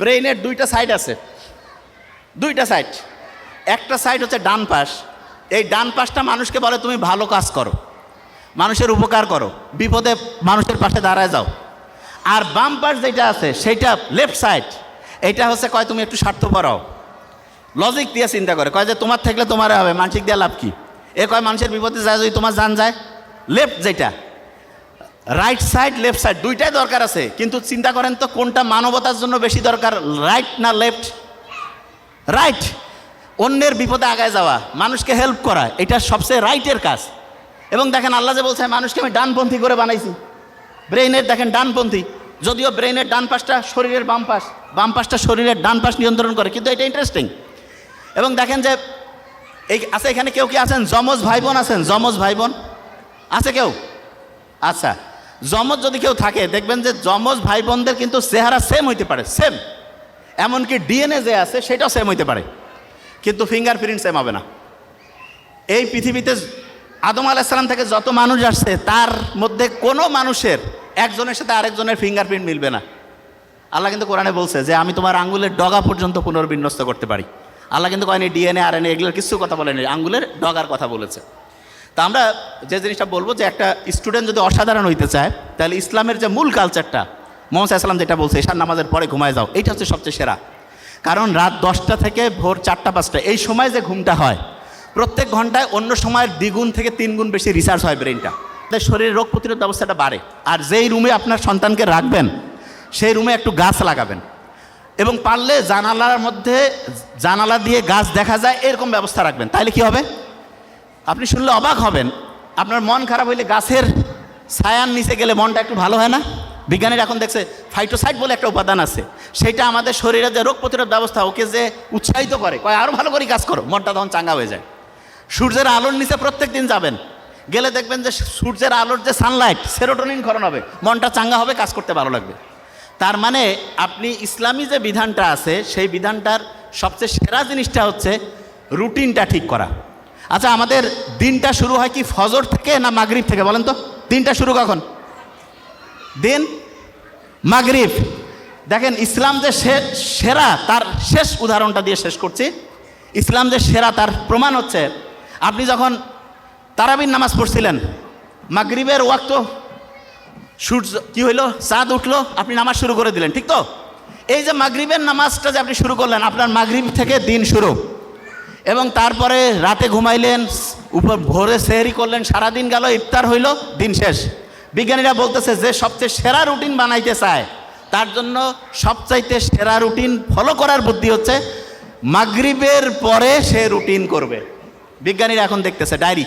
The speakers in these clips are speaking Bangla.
ব্রেইনের দুইটা সাইড আছে। দুইটা সাইড। একটা সাইড হচ্ছে ডান পাশ। এই ডান পাশটা মানুষকে বলে, তুমি ভালো কাজ করো। মানুষের উপকার করো। বিপদে মানুষের পাশে দাঁড়ায় যাও। আর বাম পাশ যেটা আছে সেইটা লেফট সাইড এইটা হচ্ছে, কয়, তুমি একটু স্বার্থপর হও। লজিক দিয়ে চিন্তা করে, কয় যে, তোমার থাকলে তোমার হবে, মানসিক দিয়ে লাভ কি? এ কয়, মানুষের বিপদে যায় যদি তোমার জান যায়। লেফট যেটা। রাইট সাইড লেফট সাইড দুইটাই দরকার আছে। কিন্তু চিন্তা করেন তো কোনটা মানবতার জন্য বেশি দরকার রাইট না লেফট রাইট অন্যের বিপদে আগায় যাওয়া, মানুষকে হেল্প করা, এটা সবচেয়ে রাইটের কাজ। এবং দেখেন আল্লাহ যে বলছে মানুষকে আমি ডানপন্থী করে বানাইছি। ব্রেইনের দেখেন ডানপন্থী, যদিও ব্রেইনের ডান পাশটা শরীরের বাম পাশ, বাম পাশটা শরীরের ডান পাশ নিয়ন্ত্রণ করে, কিন্তু এটা ইন্টারেস্টিং এবং দেখেন যে, এই আছে এখানে কেউ কি আছেন? যমজ ভাই বোন আছেন? যমজ ভাই বোন আছে কেউ? আচ্ছা। যমজ যদি কেউ থাকে, দেখবেন যে যমজ ভাই বোনদের কিন্তু চেহারা সেম হইতে পারে সেম এমনকি ডিএনএ যে আছে, সেটাও সেম হইতে পারে। কিন্তু ফিঙ্গারপ্রিন্ট সেম হবে না। এই পৃথিবীতে আদম আলাইসালাম থেকে যত মানুষ আসছে, তার মধ্যে কোনো মানুষের একজনের সাথে আরেকজনের ফিঙ্গারপ্রিন্ট মিলবে না। আল্লাহ কিন্তু কোরআনে বলছে যে, আমি তোমার আঙ্গুলের ডগা পর্যন্ত পুনর্বিন্যস্ত করতে পারি। আল্লাহ কিন্তু কয়নি ডিএনএ আর এনএ এগুলোর কিছু কথা বলেনি, আঙ্গুলের ডগার কথা বলেছে। তা আমরা যে জিনিসটা বলব যে একটা স্টুডেন্ট যদি অসাধারণ হইতে চায়, তাহলে ইসলামের যে মূল কালচারটা মোহাম্মদ সাল্লাম যেটা বলছে এশার নামাজের পরে ঘুমায় যাও, এইটা হচ্ছে সবচেয়ে সেরা। কারণ রাত দশটা থেকে ভোর চারটা, পাঁচটা, এই সময় যে ঘুমটা হয়, প্রত্যেক ঘন্টায় অন্য সময়ের দ্বিগুণ থেকে তিন গুণ বেশি রিসার্চ হয় ব্রেনটা তাই শরীরের রোগ প্রতিরোধ ব্যবস্থাটা বাড়ে। আর যেই রুমে আপনার সন্তানকে রাখবেন, সেই রুমে একটু গাছ লাগাবেন। এবং পারলে জানালার মধ্যে জানালা দিয়ে গাছ দেখা যায়, এরকম ব্যবস্থা রাখবেন। তাহলে কি হবে? আপনি শুনলে অবাক হবেন। আপনার মন খারাপ হইলে গাছের ছায়ার নিচে গেলে মনটা একটু ভালো হয় না? বিজ্ঞানীরা এখন দেখছে ফাইটোসাইড বলে একটা উপাদান আছে। সেটা আমাদের শরীরের যে রোগ প্রতিরোধ ব্যবস্থা, ওকে যে উৎসাহিত করে, কয় আরও ভালো করে কাজ করো, মনটা তখন চাঙ্গা হয়ে যায়। সূর্যের আলোর নিচে প্রত্যেক দিন যাবেন। গেলে দেখবেন যে সূর্যের আলোর যে সানলাইট সেরোটোনিন ক্ষরণ হবে, মনটা চাঙ্গা হবে, কাজ করতে ভালো লাগবে। তার মানে আপনি ইসলামী যে বিধানটা আছে, সেই বিধানটার সবচেয়ে সেরা জিনিসটা হচ্ছে রুটিনটা ঠিক করা। আচ্ছা আমাদের দিনটা শুরু হয় কি ফজর থেকে না মাগরিব থেকে? বলেন তো, দিনটা শুরু কখন? দিন মাগরিব। দেখেন, ইসলাম যে সেরা তার শেষ উদাহরণটা দিয়ে শেষ করছি। ইসলাম যে সেরা তার প্রমাণ হচ্ছে, আপনি যখন তারাবির নামাজ পড়ছিলেন, মাগরিবের ওয়াক্ত সূর্য, কি হইল? চাঁদ উঠল, আপনি নামাজ শুরু করে দিলেন, ঠিক তো? এই যে মাগরিবের নামাজটা যে আপনি শুরু করলেন, আপনার মাগরিব থেকে দিন শুরু। এবং তারপরে রাতে ঘুমাইলেন, উপর ভোরে সেহরি করলেন, সারাদিন গেল, ইফতার হইল, দিন শেষ। বিজ্ঞানীরা বলতেছে যে সবচেয়ে সেরা রুটিন বানাইতে চায়, তার জন্য সবচাইতে সেরা রুটিন ফলো করার বুদ্ধি হচ্ছে, মাগরিবের পরে সে রুটিন করবে। বিজ্ঞানীরা এখন দেখতেছে, ডায়েরি।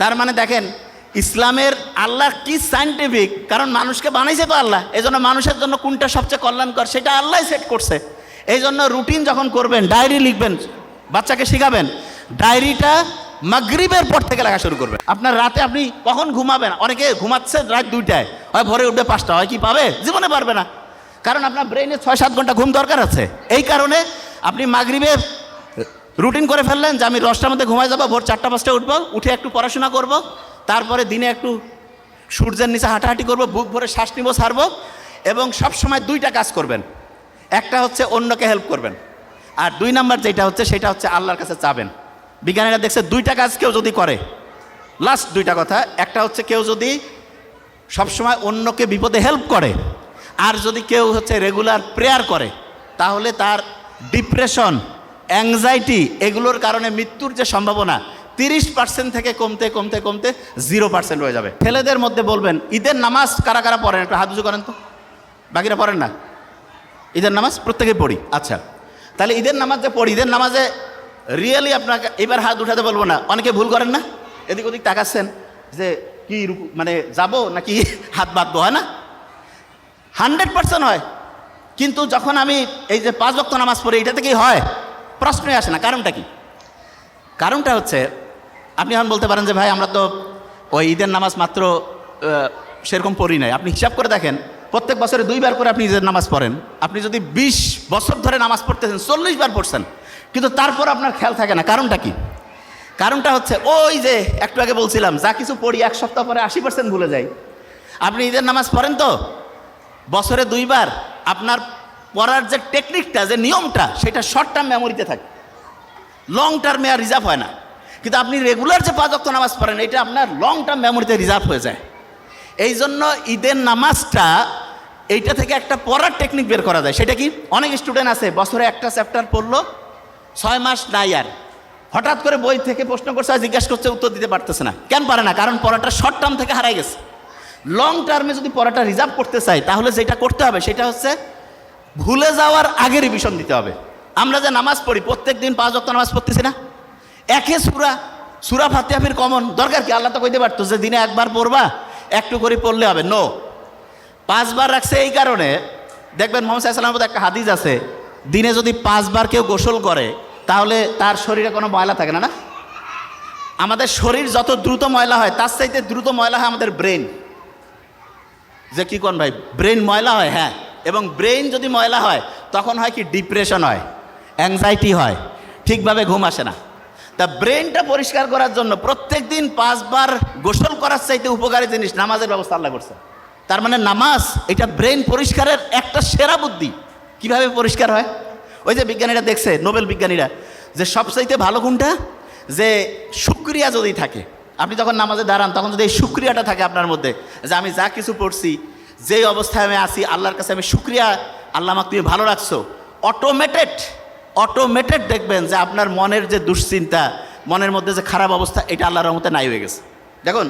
তার মানে দেখেন, ইসলামের আল্লাহ কি সাইন্টিফিক কারণ মানুষকে বানাইছে তো আল্লাহ এই জন্য মানুষের জন্য কোনটা সবচেয়ে কল্যাণকর, সেটা আল্লাহ সেট করছে। এই জন্য রুটিন যখন করবেন, ডায়েরি লিখবেন বাচ্চাকে শেখাবেন। ডায়েরিটা মাগরিবের পর থেকে লেখা শুরু করবেন আপনার রাতে আপনি কখন ঘুমাবেন? অনেকে ঘুমাচ্ছে রাত দুইটায়। হয় ভোরে উঠবে পাঁচটা, হয় কি পাবে? জীবনে পারবে না। কারণ আপনার ব্রেনে ছয় সাত ঘণ্টা ঘুম দরকার আছে। এই কারণে আপনি মাগরিবে রুটিন করে ফেললেন যে আমি দশটার মধ্যে ঘুমাই যাব, ভোর চারটা, পাঁচটা উঠবো, উঠে একটু পড়াশোনা করব, তারপরে দিনে একটু সূর্যের নিচে হাঁটাহাঁটি করব, বুক ভরে শ্বাস নিব ছাড়বো এবং সব সময় দুইটা কাজ করবেন। একটা হচ্ছে অন্যকে হেল্প করবেন। আর দুই নাম্বার যেটা হচ্ছে, সেটা হচ্ছে আল্লাহর কাছে চাবেন। বিজ্ঞানীরা দেখছে দুইটা কাজ কেউ যদি করে লাস্ট দুইটা কথা, একটা হচ্ছে কেউ যদি সবসময় অন্যকে বিপদে হেল্প করে, আর যদি কেউ হচ্ছে রেগুলার প্রেয়ার করে, তাহলে তার ডিপ্রেশন অ্যাংজাইটি এগুলোর কারণে মৃত্যুর যে সম্ভাবনা, তিরিশ পার্সেন্ট থেকে কমতে কমতে কমতে জিরো পার্সেন্ট হয়ে যাবে। ছেলেদের মধ্যে বলবেন, ঈদের নামাজ কারা কারা পড়েন? একটু হাত করেন তো। বাকিরা পড়েন না? ঈদের নামাজ প্রত্যেকেই পড়ি। আচ্ছা তাহলে ঈদের নামাজ যে পড়ি, ঈদের নামাজে রিয়েলি আপনাকে এবার হাত উঠাতে বলব না। অনেকে ভুল করেন না? এদিক ওদিক তাকাচ্ছেন যে কি মানে যাব নাকি হাত বাঁধবো, হয় না? হান্ড্রেড পার্সেন্ট হয়। কিন্তু যখন আমি এই যে পাঁচ বক্ত নামাজ পড়ি, এটা থেকেই হয়। প্রশ্নই আসে না, কারণটা কি? কারণটা হচ্ছে, আপনি এখন বলতে পারেন যে, ভাই, আমরা তো ওই ঈদের নামাজ মাত্র সেরকম পড়ি নাই। আপনি হিসাব করে দেখেন প্রত্যেক বছরে দুইবার করে আপনি ঈদের নামাজ পড়েন। আপনি যদি বিশ বছর ধরে নামাজ পড়তেছেন, চল্লিশ বার পড়ছেন, কিন্তু তারপর আপনার খেয়াল থাকে না। কারণটা কি? কারণটা হচ্ছে ওই যে একটু আগে বলছিলাম, যা কিছু পড়ি এক সপ্তাহ পরে আশি পার্সেন্ট ভুলে যাই। আপনি ঈদের নামাজ পড়েন তো? বছরে দুইবার। আপনার পড়ার যে টেকনিকটা যে নিয়মটা, সেটা শর্ট টার্ম মেমোরিতে থাকে। লং টার্মে আর রিজার্ভ হয় না। কিন্তু আপনি রেগুলার যে পাঁচ অক্ট নামাজ পড়েন, এটা আপনার লং টার্ম মেমোরিতে রিজার্ভ হয়ে যায়। এই জন্য ঈদের নামাজটা এইটা থেকে একটা পড়ার টেকনিক বের করা যায়। সেটা কি? অনেক স্টুডেন্ট আছে, বছরে একটা চ্যাপ্টার পড়ল, ছয় মাস নাই আর। হঠাৎ করে বই থেকে প্রশ্ন করছে, আর জিজ্ঞাসা করছে, উত্তর দিতে পারতেছে না। কেন পারে না? কারণ পড়াটা শর্ট টার্ম থেকে হারাই গেছে। লং টার্মে যদি পড়াটা রিজার্ভ করতে চাই, তাহলে যেটা করতে হবে, সেটা হচ্ছে ভুলে যাওয়ার আগে রিভিশন দিতে হবে। আমরা যে নামাজ পড়ি, প্রত্যেক দিন পাঁচ অক্ট নামাজ পড়তেছি না? একে সুরা সুরা ফাতিয়াফির কমন দরকার কি? আল্লাহ তো কইতে পারতো যে দিনে একবার পড়বা, একটু করে পড়লে হবে। নো পাঁচবার রাখছে এই কারণে। দেখবেন মোহাম্মদ সাল্লামের মধ্যে একটা হাদিস আছে, দিনে যদি পাঁচবার কেউ গোসল করে, তাহলে তার শরীরে কোনো ময়লা থাকে না না? আমাদের শরীর যত দ্রুত ময়লা হয়, তার চাইতে দ্রুত ময়লা হয় আমাদের ব্রেন। যে কী কোন ভাই? ব্রেন ময়লা হয় হ্যাঁ। এবং ব্রেন যদি ময়লা হয়, তখন হয় কি? ডিপ্রেশন হয়, অ্যাংজাইটি হয়, ঠিকভাবে ঘুম আসে না। তা ব্রেনটা পরিষ্কার করার জন্য প্রত্যেক দিন পাঁচবার গোসল করার চাইতে উপকারী জিনিস নামাজের ব্যবস্থা আল্লাহ করছে। তার মানে নামাজ, এটা ব্রেন পরিষ্কারের একটা সেরা বুদ্ধি। কীভাবে পরিষ্কার হয়? ওই যে বিজ্ঞানীরা দেখছে, নোবেল বিজ্ঞানীরা, যে সবচাইতে ভালো কোনটা? যে সুক্রিয়া যদি থাকে, আপনি যখন নামাজে দাঁড়ান, তখন যদি এই সুক্রিয়াটা থাকে আপনার মধ্যে, যে আমি যা কিছু পড়ছি, যেই অবস্থায় আমি আছি, আল্লাহর কাছে আমি সুক্রিয়া আল্লাহ আমাকে তুমি ভালো রাখছো অটোমেটেড অটোমেটেড দেখবেন যে আপনার মনের যে দুশ্চিন্তা, মনের মধ্যে যে খারাপ অবস্থা, এটা আল্লাহর রহমতে নাই হয়ে গেছে। দেখুন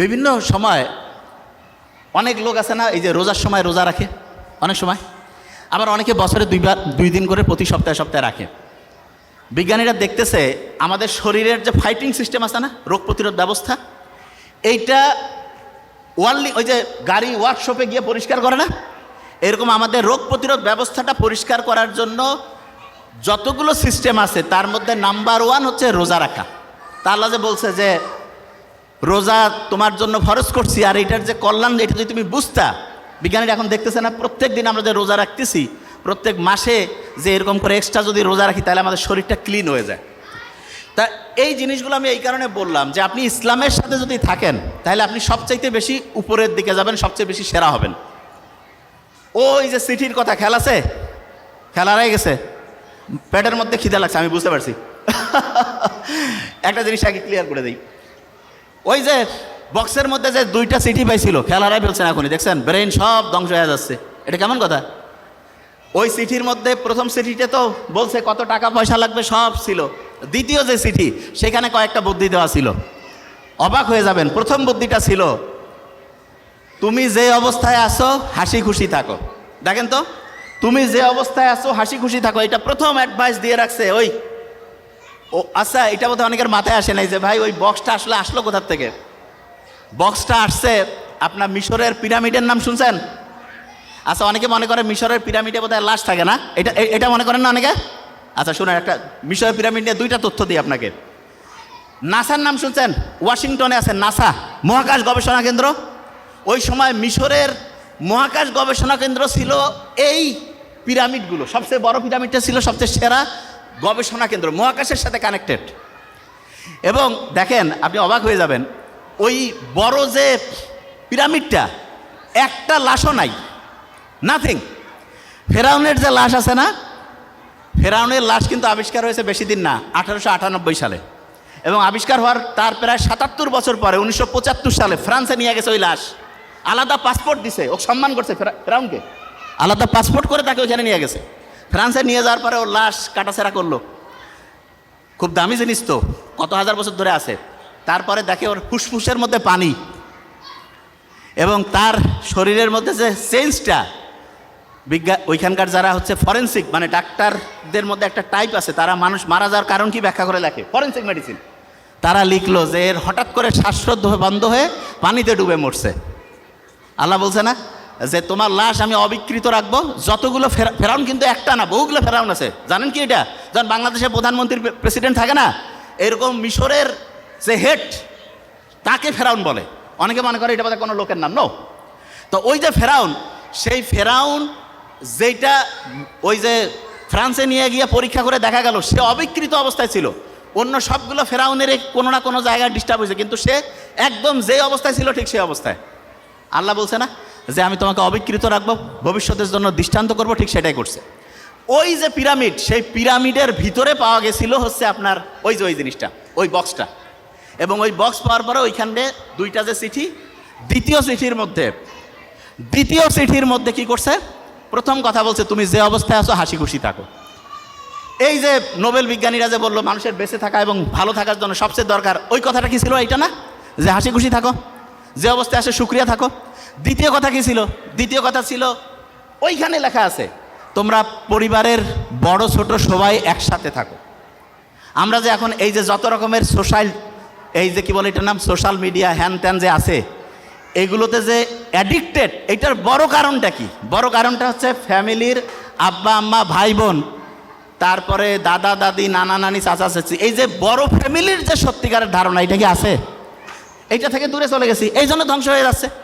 বিভিন্ন সময় অনেক লোক আছে না, এই যে রোজার সময় রোজা রাখে, অনেক সময়। আবার অনেকে বছরে দুইবার, দুই দিন করে প্রতি সপ্তাহে সপ্তাহে রাখে। বিজ্ঞানীরা দেখতেছে আমাদের শরীরের যে ফাইটিং সিস্টেম আছে না, রোগ প্রতিরোধ ব্যবস্থা, এইটা ওয়ার্লি ওই যে গাড়ি ওয়ার্কশপে গিয়ে পরিষ্কার করে না? এরকম আমাদের রোগ প্রতিরোধ ব্যবস্থাটা পরিষ্কার করার জন্য যতগুলো সিস্টেম আছে, তার মধ্যে নাম্বার ওয়ান হচ্ছে রোজা রাখা। তা আল্লাহ যে বলছে যে রোজা তোমার জন্য ফরজ করছি, আর এটার যে কল্যাণ, এটা যদি তুমি বুঝতা। বিজ্ঞানীরা এখন দেখতেছে না, প্রত্যেক দিন আমরা যে রোজা রাখতেছি, প্রত্যেক মাসে যে এরকম করে এক্সট্রা যদি রোজা রাখি, তাহলে আমাদের শরীরটা ক্লিন হয়ে যায়। তা এই জিনিসগুলো আমি এই কারণে বললাম যে আপনি ইসলামের সাথে যদি থাকেন, তাহলে আপনি সবচাইতে বেশি উপরের দিকে যাবেন, সবচেয়ে বেশি সেরা হবেন। ওই যে সিটির কথা খেল আছে? খেলা রয়ে গেছে? পেটের মধ্যে খিদে লাগছে, আমি বুঝতে পারছি। একটা জিনিস আগে ক্লিয়ার করে দিই। ওই যে বক্সের মধ্যে যে দুইটা সিটি পাইছিল খেলারাই ফেলছেন এখনই, দেখছেন? ব্রেন সব ধ্বংস হয়ে যাচ্ছে। এটা কেমন কথা? ওই চিঠির মধ্যে প্রথম সিটিতে তো বলছে কত টাকা পয়সা লাগবে, সব ছিল। দ্বিতীয় যে চিঠি সেখানে কয়েকটা বুদ্ধি দেওয়া ছিল। অবাক হয়ে যাবেন, প্রথম বুদ্ধিটা ছিল, তুমি যে অবস্থায় আসো হাসি খুশি থাকো। দেখেন তো, তুমি যে অবস্থায় আসো হাসি খুশি থাকো। এটা প্রথম অ্যাডভাইস দিয়ে রাখছে, ওই ও আচ্ছা এটা বোধহয় অনেকের মাথায় আসে নাই যে, ভাই, ওই বক্সটা আসলে আসলো কোথার থেকে? বক্সটা আসছে আপনার মিশরের পিরামিডের নাম শুনছেন? আচ্ছা অনেকে মনে করে মিশরের পিরামিডে বোধহয় লাশ থাকে না? এটা এটা মনে করেন না অনেকে? আচ্ছা শুনুন, একটা মিশরের পিরামিড নিয়ে দুইটা তথ্য দিই আপনাকে। নাসার নাম শুনছেন? ওয়াশিংটনে আছে নাসা, মহাকাশ গবেষণা কেন্দ্র। ওই সময় মিশরের মহাকাশ গবেষণা কেন্দ্র ছিল এই পিরামিডগুলো। সবচেয়ে বড় পিরামিডটা ছিল সবচেয়ে সেরা গবেষণা কেন্দ্র, মহাকাশের সাথে কানেক্টেড এবং দেখেন, আপনি অবাক হয়ে যাবেন, ওই বড় যে পিরামিডটা, একটা লাশও নাই নাথিং ফেরাউনের যে লাশ আছে না, ফেরাউনের লাশ কিন্তু আবিষ্কার হয়েছে বেশি দিন না, আঠারোশো আটানব্বই সালে। এবং আবিষ্কার হওয়ার তার প্রায় সাতাত্তর বছর পরে, উনিশশো পঁচাত্তর সালে ফ্রান্সে নিয়ে গেছে ওই লাশ। আলাদা পাসপোর্ট দিছে, ও সম্মান করছে ফেরা- ফেরাউনকে। আলাদা পাসপোর্ট করে তাকে ওইখানে নিয়ে গেছে। ফ্রান্সে নিয়ে যাওয়ার পরে ওর লাশ কাটাছেড়া করল। খুব দামি জিনিস তো, কত হাজার বছর ধরে আছে। তারপরে দেখে ওর ফুসফুসের মধ্যে পানি এবং তার শরীরের মধ্যে যে চেঞ্জটা বিজ্ঞা ওইখানকার যারা হচ্ছে ফরেন্সিক মানে ডাক্তারদের মধ্যে একটা টাইপ আছে, তারা মানুষ মারা যাওয়ার কারণ কি ব্যাখ্যা করে লেখে? ফরেন্সিক মেডিসিন তারা লিখলো যে এর হঠাৎ করে শ্বাসরোধ বন্ধ হয়ে পানিতে ডুবে মরছে। আল্লাহ বলছে না? যে তোমার লাশ আমি অবিকৃত রাখব। যতগুলো ফেরা- ফেরাউন কিন্তু একটা না, বহুগুলো ফেরাউন আছে। জানেন কি এটা? যখন বাংলাদেশের প্রধানমন্ত্রী প্রেসিডেন্ট থাকে না? এরকম মিশরের যে হেড, তাকে ফেরাউন বলে। অনেকে মনে করে এটা বোধহয় কোনো লোকের নাম, নো? তো ওই যে ফেরাউন, সেই ফেরাউন যেটা ওই যে ফ্রান্সে নিয়ে গিয়ে পরীক্ষা করে দেখা গেল, সে অবিকৃত অবস্থায় ছিল। অন্য সবগুলো ফেরাউনের কোনো না কোনো জায়গায় ডিস্টার্ব হয়েছে, কিন্তু সে একদম যে অবস্থায় ছিল ঠিক সেই অবস্থায়। আল্লাহ বলছে না? যে আমি তোমাকে অবিকৃত রাখব, ভবিষ্যতের জন্য দৃষ্টান্ত করব, ঠিক সেটাই করছে। ওই যে পিরামিড, সেই পিরামিডের ভিতরে পাওয়া গেছিল হচ্ছে আপনার ওই যে ওই জিনিসটা, ওই বক্সটা। এবং ওই বক্স পাওয়ার পরে ওইখানে দুইটা যে চিঠি, দ্বিতীয় চিঠির মধ্যে, দ্বিতীয় চিঠির মধ্যে কি করছে? প্রথম কথা বলছে, তুমি যে অবস্থায় আছো হাসি খুশি থাকো। এই যে নোবেল বিজ্ঞানীরা যে বলল, মানুষের বেঁচে থাকা এবং ভালো থাকার জন্য সবচেয়ে দরকার, ওই কথাটা কি ছিল এইটা না? যে হাসি খুশি থাকো, যে অবস্থায় আসে সুক্রিয়া থাকো। দ্বিতীয় কথা কি ছিল? দ্বিতীয় কথা ছিল, ওইখানে লেখা আছে, তোমরা পরিবারের বড় ছোট সবাই একসাথে থাকো। আমরা যে এখন এই যে যত রকমের সোশ্যাল, এই যে কি বলে এটার নাম? সোশ্যাল মিডিয়া, হ্যান ত্যান যে আছে, এগুলোতে যে অ্যাডিক্টেড এটার বড় কারণটা কি? বড় কারণটা হচ্ছে ফ্যামিলির আব্বা, আম্মা, ভাই, বোন, তারপরে দাদা, দাদি, নানা, নানি, চাচা, চাচি, এই যে বড় ফ্যামিলির যে সত্যিকারের ধারণা, এটা কি আছে? এইটা থেকে দূরে চলে গেছি, এই জন্য ধ্বংস হয়ে যাচ্ছে।